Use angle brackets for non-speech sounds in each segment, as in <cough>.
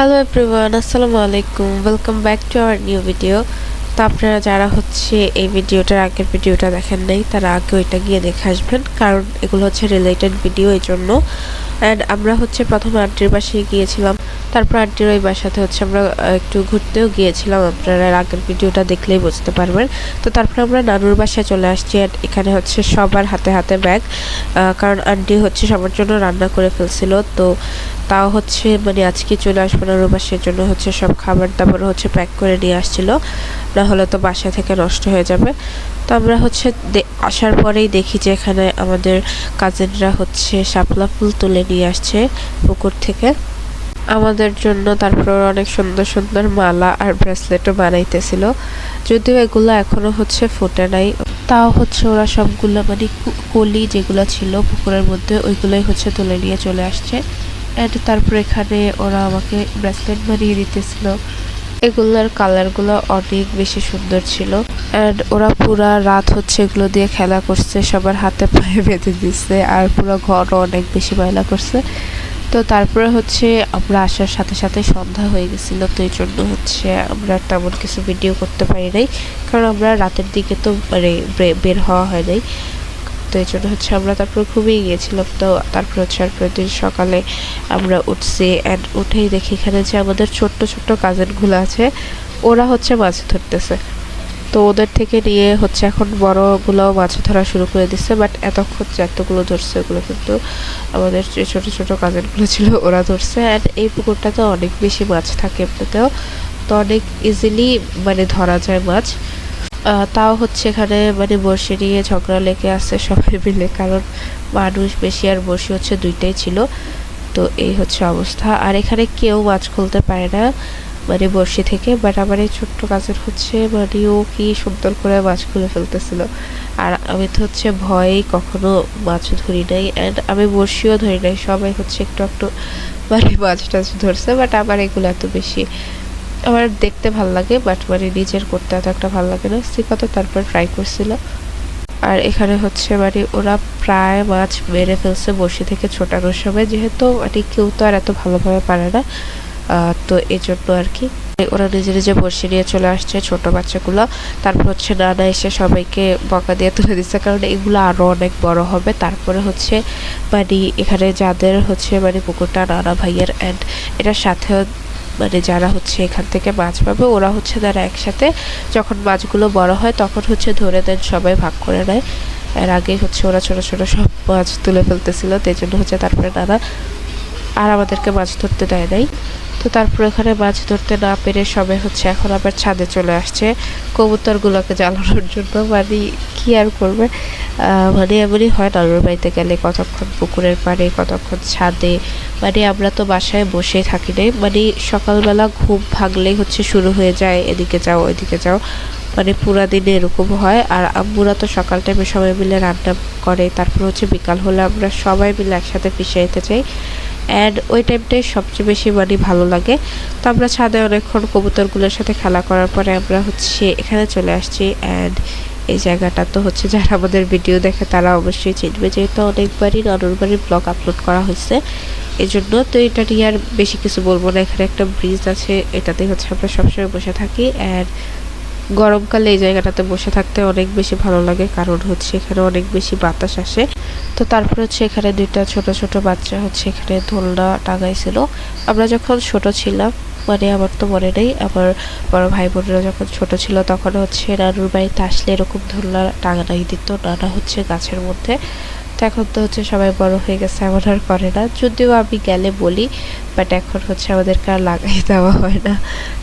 Hello everyone আসসালামু আলাইকুম welcome back to our new video তো আপনারা যারা হচ্ছে এই ভিডিওটার আগের ভিডিওটা দেখেন নাই, তারা আগে ওইটা গিয়ে দেখে আসবেন, কারণ এগুলো হচ্ছে রিলেটেড ভিডিও এই জন্য অ্যান্ড আমরা হচ্ছে প্রথমে আন্টির বাসায় গিয়েছিলাম। তারপর আন্টির ওই বাসাতে হচ্ছে আমরা একটু ঘুরতেও গিয়েছিলাম। আপনারা আগের ভিডিওটা দেখলেই বুঝতে পারবেন। তো তারপর আমরা নানুর বাসায় চলে আসছি and এখানে হচ্ছে সবার হাতে হাতে ব্যাগ কারণ আন্টি হচ্ছে সবার জন্য রান্না করে ফেলছিল। তো তাও হচ্ছে মানে আজকে চলে আসব নানুর বাসার জন্য হচ্ছে সব খাবার দাবার হচ্ছে প্যাক করে নিয়ে আসছিল। না হলে তো বাসা থেকে নষ্ট হয়ে যাবে। তো আমরা হচ্ছে আসার পরেই দেখি যে এখানে আমাদের কাজিনরা হচ্ছে শাপলা ফুল তুলে নিয়ে আসছে পুকুর থেকে। আমাদের জন্য তারপর অনেক সুন্দর সুন্দর মালা আর ব্রেসলেটও বানাইতেছিল। যদিও এগুলো এখনও হচ্ছে ফুটে নাই। তাও হচ্ছে ওরা সবগুলো মানে কলি যেগুলো ছিল পুকুরের মধ্যে, ওইগুলোই হচ্ছে তুলে নিয়ে চলে আসছে। অ্যান্ড তারপর এখানে ওরা আমাকে ব্রেসলেট বানিয়ে দিতেছিল। এগুলোর কালারগুলো অনেক বেশি সুন্দর ছিল। অ্যান্ড ওরা পুরা রাত হচ্ছে এগুলো দিয়ে খেলা করছে, সবার হাতে পায়ে বেঁধে দিচ্ছে আর পুরো ঘরও অনেক বেশি ময়লা করছে। তো তারপরে হচ্ছে আমরা আসার সাথে সাথে সন্ধ্যা হয়ে গেছিল, তো এই জন্য হচ্ছে আমরা তেমন কিছু ভিডিও করতে পারি নাই। কারণ আমরা রাতের দিকে তো মানে বের হওয়া হয় নাই। তো এই জন্য হচ্ছে আমরা তারপর ঘুমিয়ে গিয়েছিলাম। তো তারপর হচ্ছে আর পরের দিন সকালে আমরা উঠছি অ্যান্ড উঠেই দেখি এখানে যে আমাদের ছোট্ট ছোট্ট কাজিনগুলো আছে, ওরা হচ্ছে মাছ ধরতেছে। তো ওদের থেকে নিয়ে হচ্ছে এখন বড়গুলোও মাছ ধরা শুরু করে দিচ্ছে বাট এতক্ষণ যে এতগুলো ধরছে ওগুলো কিন্তু আমাদের যে ছোটো ছোটো কাজিনগুলো ছিল, ওরা ধরছে। অ্যান্ড এই পুকুরটাতে অনেক বেশি মাছ থাকে এমনিতেও। তো অনেক ইজিলি মানে ধরা যায় মাছ। তাও হচ্ছে এখানে মানে বসে নিয়ে ঝগড়া লেগে আসছে সবাই মিলে, কারণ মানুষ বেশি আর বসে হচ্ছে দুইটাই ছিল। তো এই হচ্ছে অবস্থা। আর এখানে কেউ মাছ খুলতে পারে না মানে বড়শি থেকে বাট আমার এই ছোট্ট কাজের হচ্ছে মানে ও কি সুন্দর করে মাছ খুলে ফেলতেছিল। আর আমি তো হচ্ছে ভয়েই কখনো মাছ ধরি নাই অ্যান্ড আমি বড়শিও ধরি নাই, সবাই হচ্ছে একটু একটু মানে মাছ টাছ ধরছে বাট আমার এগুলো এত বেশি আমার দেখতে ভালো লাগে বাট মানে নিজের করতে এত একটা ভালো লাগে না। সিকা তো তারপর ট্রাই করছিল। আর এখানে হচ্ছে মানে ওরা প্রায় মাছ মেরে ফেলছে বসি থেকে ছোটানোর সময়। যেহেতু মানে কেউ তো আর এত ভালোভাবে পারে না তো এই জন্য আর কি। ওরা নিজে নিজে বসে নিয়ে চলে আসছে ছোট বাচ্চাগুলো। তারপর হচ্ছে নানা এসে সবাইকে বকা দিয়ে তুলে দিচ্ছে, কারণ এগুলো আরও অনেক বড় হবে। তারপরে হচ্ছে মানে এখানে যাদের হচ্ছে মানে পুকুরটা নানা ভাইয়ের অ্যান্ড এটার সাথেও মানে যারা হচ্ছে এখান থেকে মাছ পাবে, ওরা হচ্ছে তারা একসাথে যখন মাছগুলো বড় হয় তখন হচ্ছে ধরে দেন সবাই ভাগ করে নেয়। এর আগে হচ্ছে ওরা ছোট ছোট সব মাছ তুলে ফেলতেছিল তাই জন্য হচ্ছে তারপরে নানা আর আমাদেরকে মাছ ধরতে দেয় নাই। তো তারপর এখানে মাছ ধরতে না পেরে সবাই হচ্ছে এখন আবার ছাদে চলে আসছে। কবুতরগুলোকে জ্বালানোর জন্য মানে কি আর করবে? মানে এমনই হয় নানুর বাড়িতে গেলে, কতক্ষণ পুকুরের পাড়ে, কতক্ষণ ছাদে? মানে আমরা তো বাসায় বসে থাকি না মানে সকালবেলা ঘুম ভাগলেই হচ্ছে শুরু হয়ে যায়, এদিকে যাও, ওইদিকে যাও। মানে পুরা দিনে এরকম হয়। আর আম্মুরা তো সকাল টাইমে সবাই মিলে রান্না করে, তারপর হচ্ছে বিকাল হলে আমরা সবাই মিলে একসাথে পিছিয়ে চাই অ্যান্ড ওই টাইমটাই সবচেয়ে বেশি মানে ভালো লাগে। তো আমরা ছাদে অনেকক্ষণ কবুতরগুলোর সাথে খেলা করার পরে আমরা হচ্ছে এখানে চলে আসছি। অ্যান্ড এই জায়গাটা তো হচ্ছে যারা আমাদের ভিডিও দেখে তারা অবশ্যই চিনবে, যেহেতু অনেকবারই নানুর বাড়ির ব্লগ আপলোড করা হয়েছে। এই জন্য তো এটা নিয়ে আর বেশি কিছু বলব না, এখানে একটা ব্রিজ আছে, এটাতে হচ্ছে আমরা সবসময় বসে থাকি। অ্যান্ড গরমকালে এই জায়গাটাতে বসে থাকতে অনেক বেশি ভালো লাগে, কারণ হচ্ছে এখানে অনেক বেশি বাতাস আসে। তো তারপর হচ্ছে এখানে দুইটা ছোট ছোট বাচ্চা হচ্ছে এখানে দোলনা টাঙাইছিল। আমরা যখন ছোট ছিলাম মানে আমার তো মনে নেই। আমার বড় ভাই বোনেরা যখন ছোট ছিল তখন হচ্ছে নানুর বাড়িতে আসলে এরকম দোলনা টাঙানাই দিত। নানা হচ্ছে গাছের মধ্যে। তো এখন তো হচ্ছে সবাই বড় হয়ে গেছে, এমন আর করে না। যদিও আমি গেলে বলি বাট এখন হচ্ছে আমাদেরকে আর লাগাই দেওয়া হয় না।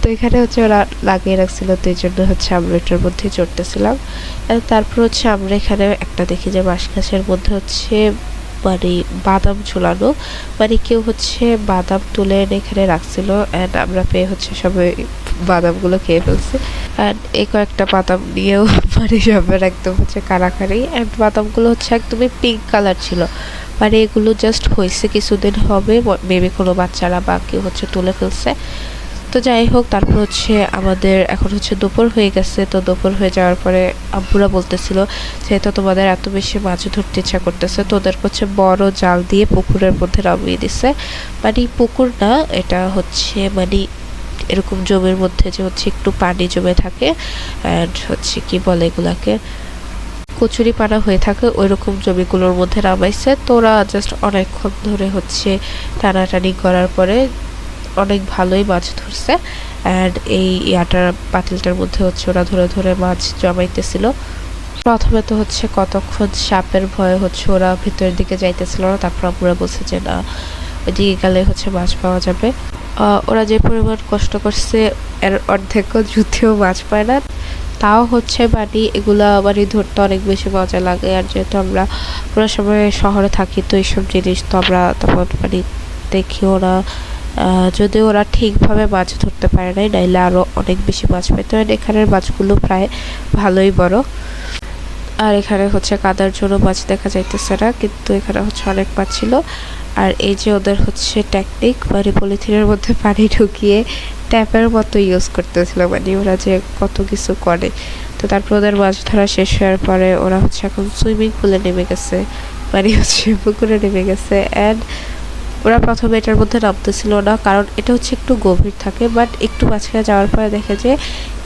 তো এখানে হচ্ছে ওরা লাগিয়ে রাখছিল, তো এই জন্য হচ্ছে আমরা এটার মধ্যে চড়তেছিলাম। তারপর হচ্ছে আমরা এখানে একটা দেখি যে বাঁশ গাছের মধ্যে হচ্ছে মানে বাদাম ঝোলানো। মানে কেউ হচ্ছে বাদাম তুলে এনে এখানে রাখছিল অ্যান্ড আমরা পেয়ে হচ্ছে সবাই বাদামগুলো খেয়ে ফেলছি। অ্যান্ড এই কয়েকটা বাদাম নিয়েও <laughs> মানে সবার একদম হচ্ছে কারাকারি অ্যান্ড বাদামগুলো হচ্ছে একদমই পিঙ্ক কালার ছিল। মানে এগুলো জাস্ট হয়েছে কিছুদিন হবে মেবি কোনো বাচ্চারা বা কেউ হচ্ছে তুলে ফেলছে। তো যাই হোক, তারপর হচ্ছে আমাদের এখন হচ্ছে দুপুর হয়ে গেছে। তো দুপুর হয়ে যাওয়ার পরে আব্বুরা বলতেছিল যেহেতু তোমাদের এত বেশি মাছ ধরতে ইচ্ছা করতেছে, তো ওদের হচ্ছে বড় জাল দিয়ে পুকুরের মধ্যে নামিয়ে দিছে। মানে পুকুর না, এটা হচ্ছে মানে এরকম জমির মধ্যে যে হচ্ছে একটু পানি জমে থাকে অ্যান্ড হচ্ছে কি বলে এগুলাকে, কচুরি পানা হয়ে থাকে ওই রকম জমিগুলোর মধ্যে নামাইছে। তোরা জাস্ট অনেকক্ষণ ধরে হচ্ছে টানাটানি করার পরে অনেক ভালোই মাছ ধরছে। অ্যান্ড এই ইয়াটার পাতিলটার মধ্যে হচ্ছে ওরা ধরে ধরে মাছ জমাইতেছিল। প্রথমে তো হচ্ছে কতক্ষণ সাপের ভয়ে হচ্ছে ওরা ভিতরের দিকে যাইতেছিল না, তারপর আমরা বলছে যে, না, ওইদিকে গেলে হচ্ছে মাছ পাওয়া যাবে। ওরা যে পরিমাণ কষ্ট করছে, এর অর্ধেকও যুদ্ধেও মাছ পায় না, তাও হচ্ছে বাড়ি এগুলা বাড়ি ধরতে অনেক বেশি মজা লাগে। আর যেহেতু আমরা পুরো সময় শহরে থাকি, তো এইসব জিনিস তো আমরা তখন মানে দেখিও না। যদিও ওরা ঠিকভাবে মাছ ধরতে পারে নাই, নাইলে আরও অনেক বেশি মাছ পেত। এখানের মাছগুলো প্রায় ভালোই বড়। আর এখানে হচ্ছে কাদার জন্য মাছ দেখা যাইতেছে না, কিন্তু এখানে হচ্ছে অনেক মাছ ছিল। আর এই যে ওদের হচ্ছে টেকনিক মানে পলিথিনের মধ্যে পানি ঢুকিয়ে ট্যাপের মতো ইউজ করতেছিল মানে ওরা যে কত কিছু করে। তো তারপর ওদের মাছ ধরা শেষ হওয়ার পরে ওরা হচ্ছে এখন সুইমিং পুলে নেমে গেছে। মানে হচ্ছে পুকুরে নেমে গেছে। অ্যান্ড ওরা প্রথমে এটার মধ্যে নামতেছিল না, কারণ এটা হচ্ছে একটু গভীর থাকে বাট একটু মাঝখানে যাওয়ার পরে দেখে যে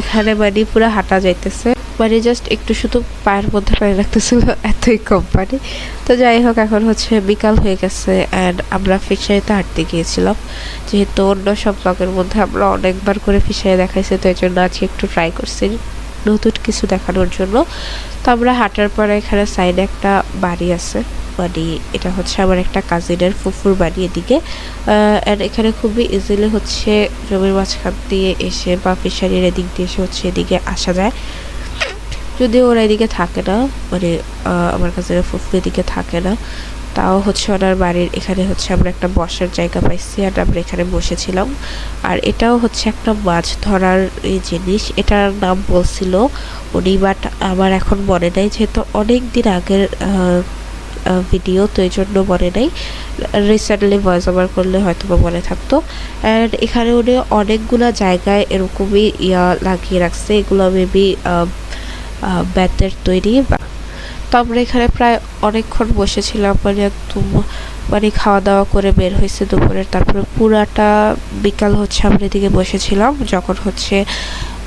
এখানে মানে পুরো হাঁটা যাইতেছে। মানে জাস্ট একটু শুধু পায়ের মধ্যে পায়ে রাখতেছিল, এতই কম পানি। তো যাই হোক, এখন হচ্ছে বিকাল হয়ে গেছে অ্যান্ড আমরা ফিশারিতে হাঁটতে গিয়েছিলাম। যেহেতু অন্য সব ব্লগের মধ্যে আমরা অনেকবার করে ফিশারি দেখাইছি, তো এই জন্য আজকে একটু ট্রাই করছি নতুন কিছু দেখানোর জন্য। তো আমরা হাঁটার পরে এখানে সাইডে একটা বাড়ি আছে। মানে এটা হচ্ছে আমার একটা কাজিনের ফুফুর বাড়ি এদিকে। অ্যান্ড এখানে খুবই ইজিলি হচ্ছে জমির মাঝখান দিয়ে এসে বা ফিশারির এদিক দিয়ে এসে হচ্ছে এদিকে আসা যায়। যদিও ওরা এদিকে থাকে না মানে আমার কাজিনের ফুফু এদিকে থাকে না। তাও হচ্ছে ওনার বাড়ির এখানে হচ্ছে আমরা একটা বসার জায়গা পাইছি আর আমরা এখানে বসেছিলাম। আর এটাও হচ্ছে একটা মাছ ধরার এই জিনিস, এটার নাম বলছিল উনি বাট আমার এখন মনে নেই, যেহেতু অনেক দিন আগের ভিডিও তো এই জন্য মনে নেই। রিসেন্টলি ভয়েস ওভার করলে হয়তো বা মনে থাকতো। অ্যান্ড এখানে উনি অনেকগুলা জায়গায় এরকমই, ইয়া লাগিয়ে রাখছে। এগুলো মেবি ব্যাতের তৈরি বা তো আমরা এখানে প্রায় অনেকক্ষণ বসেছিলাম। মানে একদম মানে খাওয়া দাওয়া করে বের হয়েছে দুপুরের। তারপরে পুরাটা বিকাল হচ্ছে আমরা এদিকে বসেছিলাম। যখন হচ্ছে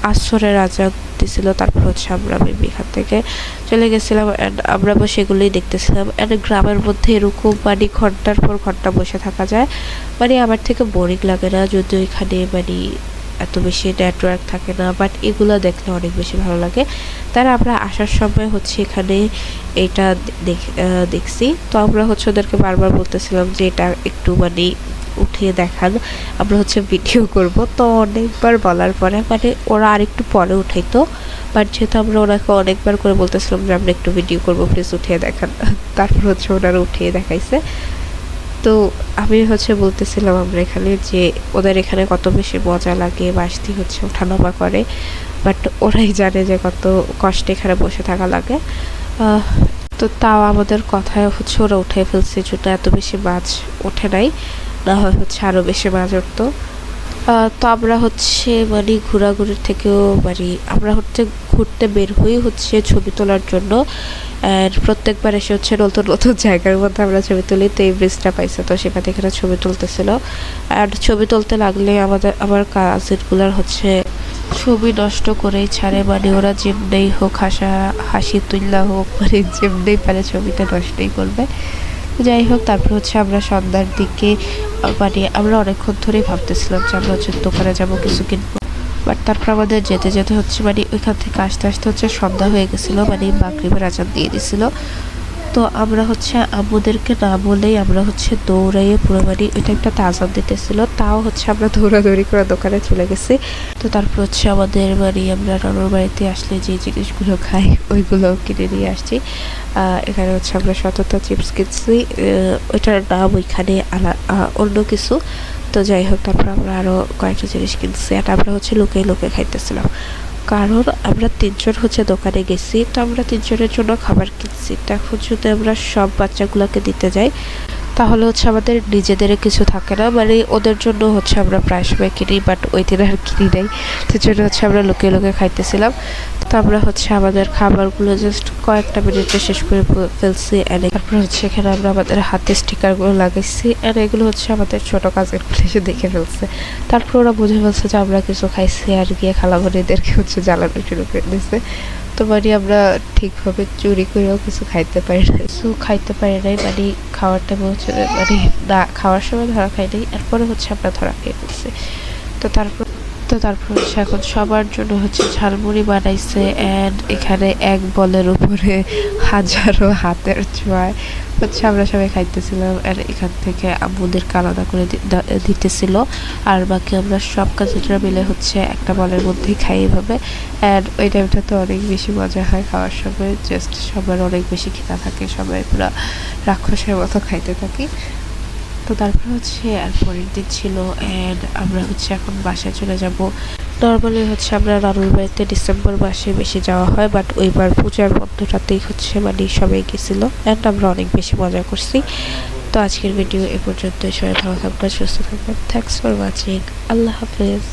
আসরের আজাদ দিছিল, তারপর হচ্ছে আমরা মেবি এখান থেকে চলে গেছিলাম অ্যান্ড আমরা বসে এগুলোই দেখতেছিলাম অ্যান্ড গ্রামের মধ্যে এরকম মানে ঘণ্টার পর ঘণ্টা বসে থাকা যায়। মানে আমার থেকে বোরিং লাগে না, যদিও এখানে মানে এত বেশি নেটওয়ার্ক থাকে না বাট এগুলো দেখলে অনেক বেশি ভালো লাগে। তার আমরা আসার সময় হচ্ছে এখানে এটা দেখ- দেখছি। তো আমরা হচ্ছে ওদেরকে বারবার বলতেছিলাম যে এটা একটু মানে উঠিয়ে দেখান আমরা হচ্ছে ভিডিও করব। তো অনেকবার বলার পরে মানে ওরা আরেকটু পরে উঠাইতো। বাট যেহেতু আমরা ওনাকে অনেকবার করে বলতেছিলাম যে, আমরা একটু ভিডিও করব প্লিজ উঠিয়ে দেখান। <laughs> তারপর হচ্ছে ওনারা উঠিয়ে দেখাইছে। তো আমি হচ্ছে বলতেছিলাম আমরা এখানে যে, ওদের এখানে কত বেশি মজা লাগে, বাসতি হচ্ছে ওঠানামা করে। বাট ওরাই জানে যে, কত কষ্টে এখানে বসে থাকা লাগে। তো তাও আমাদের কথায় হচ্ছে ওরা উঠে ফেলছে যেটা এত বেশি মাছ ওঠে নাই। না হয় হচ্ছে আরও বেশি মাছ উঠতো তো আমরা হচ্ছে মানে ঘোরাঘুরির থেকেও মানে আমরা হচ্ছে ঘুরতে বের হই হচ্ছে ছবি তোলার জন্য। আর প্রত্যেকবার এসে হচ্ছে নতুন নতুন জায়গার মধ্যে আমরা ছবি তুলি। তো এই ব্রিজটা পাইছে তো সেখান এখানে ছবি তুলতেছিল। আর ছবি তুলতে লাগলে আমাদের, আমার কাজিনগুলার হচ্ছে ছবি নষ্ট করেই ছাড়ে। মানে ওরা যেমনেই হোক হাসা, হাসি তুল্লা হোক মানে যেমনেই পারে ছবিটা নষ্টই করবে। যাই হোক, তারপর হচ্ছে আমরা সন্ধ্যার দিকে মানে আমরা অনেকক্ষণ ধরেই ভাবতেছিলাম যে আমরা হচ্ছে দোকানে যাব, কিছু কিনবো। বাট তারপর আমাদের যেতে যেতে হচ্ছে মানে ওইখান থেকে আসতে আসতে হচ্ছে সন্ধ্যা হয়ে গেছিল মানে বাকরিবের আচার দিয়ে দিছিল। তো আমরা হচ্ছে আম্মুদেরকে না বলেই আমরা হচ্ছে দৌড়াইয়ে পুরো মানে ওইটা একটা তাজান দিতেছিল। তাও হচ্ছে আমরা দৌড়াদৌড়ি করে দোকানে চলে গেছি। তো তারপর হচ্ছে আমাদের মানে আমরা রানুর বাড়িতে আসলে যে জিনিসগুলো খাই, ওইগুলো কিনে নিয়ে আসছি। এখানে হচ্ছে আমরা সততা চিপস কিনছি। ওইটার নাম ওইখানে আলা অন্য কিছু। তো যাই হোক, তারপর আমরা আরও কয়েকটা জিনিস কিনছি। আর আমরা হচ্ছে লোকে লোকে খাইতেছিলাম। কারণ আমরা তিনজন হচ্ছে দোকানে গেছি, তো আমরা তিনজনের জন্য খাবার কিনছি। তো এখন যদি আমরা সব বাচ্চাগুলোকে দিতে যাই তাহলে হচ্ছে আমাদের নিজেদের কিছু থাকে না। মানে ওদের জন্য হচ্ছে আমরা প্রায় সময় কিনি বাট ওই দিন আর কিনি নাই। তো জন্য হচ্ছে আমরা লুকিয়ে লুকিয়ে খাইতেছিলাম। তো আমরা হচ্ছে আমাদের খাবারগুলো জাস্ট কয়েকটা মিনিটে শেষ করে ফেলছি। অ্যান্ড তারপর হচ্ছে এখানে আমরা আমাদের হাতে স্টিকারগুলো লাগাইছি। অ্যান্ড এগুলো হচ্ছে আমাদের ছোটো কাজের এসে দেখে ফেলছে। তারপর ওরা বুঝে ফেলছে যে আমরা কিছু খাইছি আর গিয়ে খালাবাড়িদেরকে হচ্ছে জ্বালানো শুরু করে দিচ্ছে তো মানে আমরা ঠিকভাবে চুরি করেও কিছু খাইতে পারি না কিছু খাইতে পারি নাই মানে খাওয়ার বলছে মানে না খাওয়ার সময় ধরা খাই নেই এরপরে হচ্ছে আমরা ধরা খেয়ে ফেলছি। তো তারপর তো তারপর হচ্ছে এখন সবার জন্য হচ্ছে ঝালমুড়ি বানাইছে অ্যান্ড এখানে এক বলের উপরে হাজারো হাতের ছোঁয়ায় হচ্ছে আমরা সবাই খাইতেছিলাম, আর এখান থেকে আম্মুদেরকে আলাদা করে দিতেছিল। আর বাকি আমরা সব কাজিনরা মিলে হচ্ছে একটা বলের মধ্যেই খাই এভাবে। অ্যান্ড ওই টাইমটা তো অনেক বেশি মজা হয় খাওয়ার সময়। জাস্ট সবার অনেক বেশি খিদা থাকে, সবাই পুরো রাক্ষসের মতো খাইতে থাকি। তো তারপর হচ্ছে আর পরের দিন ছিল অ্যান্ড আমরা হচ্ছে এখন বাসায় চলে যাব। নর্মালি হচ্ছে আমরা নানুর বাড়িতে ডিসেম্বর মাসে বেশি যাওয়া হয় বাট ওইবার পূজার বন্ধটাতেই হচ্ছে মানে সবাই গেছিল অ্যান্ড আমরা অনেক বেশি মজা করছি। তো আজকের ভিডিও এ পর্যন্ত সবাই ভালো থাকবেন, সুস্থ থাকবেন। থ্যাংকস ফর ওয়াচিং আল্লাহ হাফেজ।